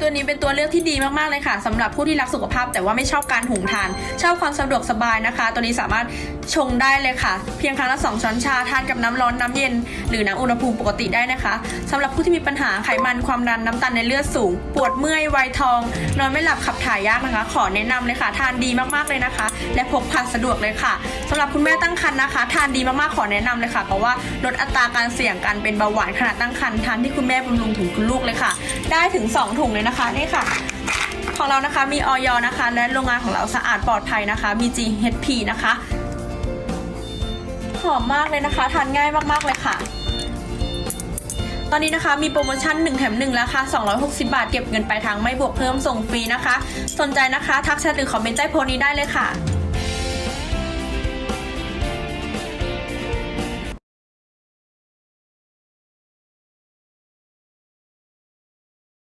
ตัวนี้เป็นตัวเลือกที่ดีมากๆเลยค่ะสำหรับผู้ที่รักสุขภาพ แต่ว่าไม่ชอบการหุงทาน ชอบความสะดวกสบายนะคะ ตัวนี้สามารถชงได้เลยค่ะ เพียงครั้งละ 2 ช้อนชาทานกับน้ำร้อนน้ำเย็น หรือน้ำอุณหภูมิปกติได้นะคะสำหรับผู้ที่มีปัญหาไขมันความดันน้ำตาลในเลือดสูง ปวดเมื่อยวัยทอง นอนไม่หลับขับถ่ายยากนะคะ ขอแนะนำเลยค่ะ ทานดีมากๆเลยนะคะ และพกพาสะดวกเลยค่ะสำหรับคุณแม่ตั้งครรภ์นะคะ ทานดีมากๆขอแนะนำเลยค่ะ เพราะว่าลดอัตราการเสี่ยงการเป็นเบาหวานขณะตั้งครรภ์ทานที่คุณแม่บำรุงถึงคุณลูกเลยค่ะ ได้ถึง 2 ถุงเลยนะคะนี่ค่ะ ของเรานะคะมีออยนะคะ และโรงงานของเราสะอาดปลอดภัยนะคะ มี GHP นะคะหอมมากเลยนะคะ ทานง่ายมากๆเลยค่ะ ตอนนี้นะคะมีโปรโมชั่น 1 แถม 1 ราคา 260 บาท เก็บเงินปลายทางไม่บวกเพิ่มส่งฟรีนะคะ สนใจนะคะ ทักแชทหรือคอมเมนต์ใต้โพสต์นี้ได้เลยค่ะ